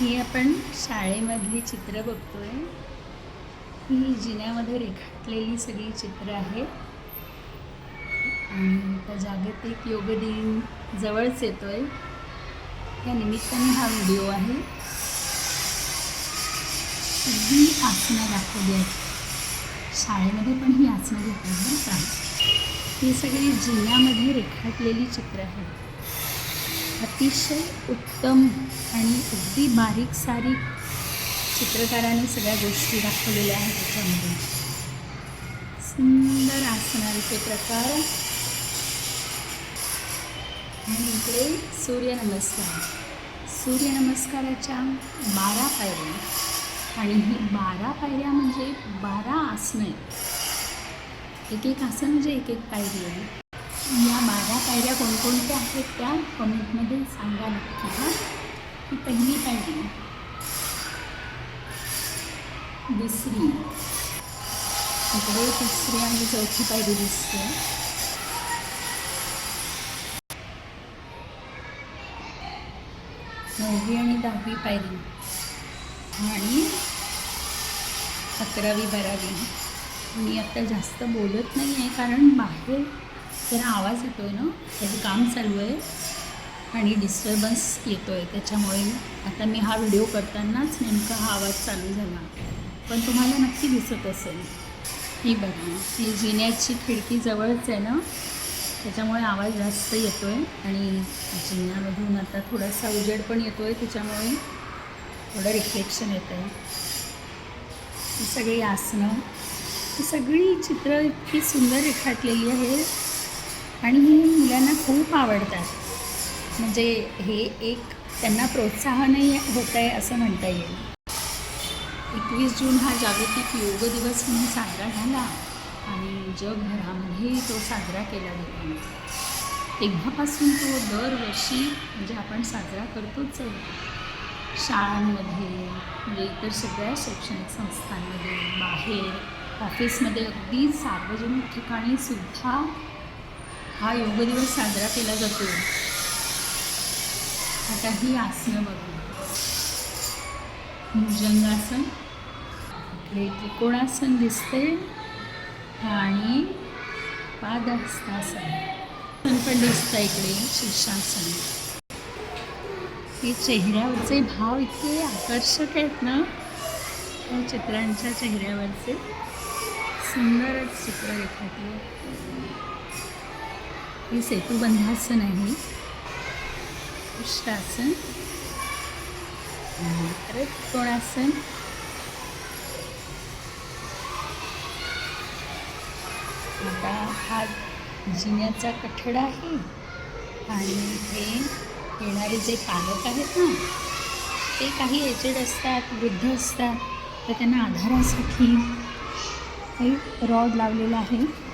ही आपण शाळेमधली चित्र बघतोय. ही जिन्यामध्ये रेखाटलेली सगळी चित्र आहेत. आणि त्या जागतिक योग दिन जवळच येतोय. त्या निमित्ताने हा व्हिडिओ आहे. सगळी आसनं दाखवली आहेत शाळेमध्ये पण ही आसनं घेतात बरं का? ही सगळी जिन्यामध्ये रेखाटलेली चित्र आहेत. अतिशय उत्तम आणि अगदी बारीक सारीक चित्रकाराने सगळ्या गोष्टी दाखवलेल्या आहेत त्याच्यामध्ये. सुंदर आसनांचे प्रकार. आणि इकडे सूर्यनमस्कार. सूर्यनमस्काराच्या बारा पायऱ्या. आणि ही बारा पायऱ्या म्हणजे बारा आसनं आहेत. एक एक आसन म्हणजे एक एक पायरी आहे. या बारा पायऱ्या कोणकोणत्या आहेत त्या कमेंटमध्ये सांगा नक्की हां. ही पहिली पायरी. दुसरी. इकडे तिसरी आणि चौथी पायरी दिसते. नववी आणि दहावी पायरी. आणि अकरावी बारावी. मी आता जास्त बोलत नाही आहे कारण बाहेर जरा आवाज येतो आहे ना? त्याचं काम चालू आहे आणि डिस्टर्बन्स येतो आहे त्याच्यामुळे आता मी हा व्हिडिओ करतानाच नेमका हा आवाज चालू झाला. पण तुम्हाला नक्की दिसत असेल. ही बघा ही जिन्याची खिडकी जवळच आहे ना? त्याच्यामुळे आवाज जास्त येतो आहे आणि जिन्यामधून आता थोडासा उजेड पण येतो आहे त्याच्यामुळे थोडं रिफ्लेक्शन येतं आहे ही सगळी आसनं ही सगळी चित्र इतकी सुंदर रेखाटलेली आहेत खूप आवडतात. म्हणजे हे एक त्यांना प्रोत्साहनही होत आहे असं म्हणता येईल. एकवीस जून हा जागतिक योग दिवस म्हणून साजरा झाला आणि जगभरामध्ये तो साजरा केला गेला. तेव्हापासून तो दरवर्षी म्हणजे आपण साजरा करतोच शाळांमध्ये म्हणजे इतर सगळ्या शैक्षणिक संस्थांमध्ये बाहेर ऑफिसमध्ये अगदी सार्वजनिक ठिकाणी सुद्धा हा योग दिवस साजरा केला जातो. आता ही आसनं बघू. भुजंगासन. इकडे त्रिकोणासन दिसते आणि पादहस्तासन. पण दिसतं इकडे शीर्षासन. हे चेहऱ्यावरचे भाव इतके आकर्षक आहेत ना. त्या चित्रांच्या चेहऱ्यावरचे. सुंदरच चित्र रेखाटले हे सेतुबंधासन आहे. उष्टासन. परत कोणासन? आता हा जिन्याचा कठडा आहे आणि हे येणारे जे पालक आहेत ना ते काही एजेड असतात वृद्ध असतात तर त्यांना आधारासाठी काही रॉड लावलेला आहे.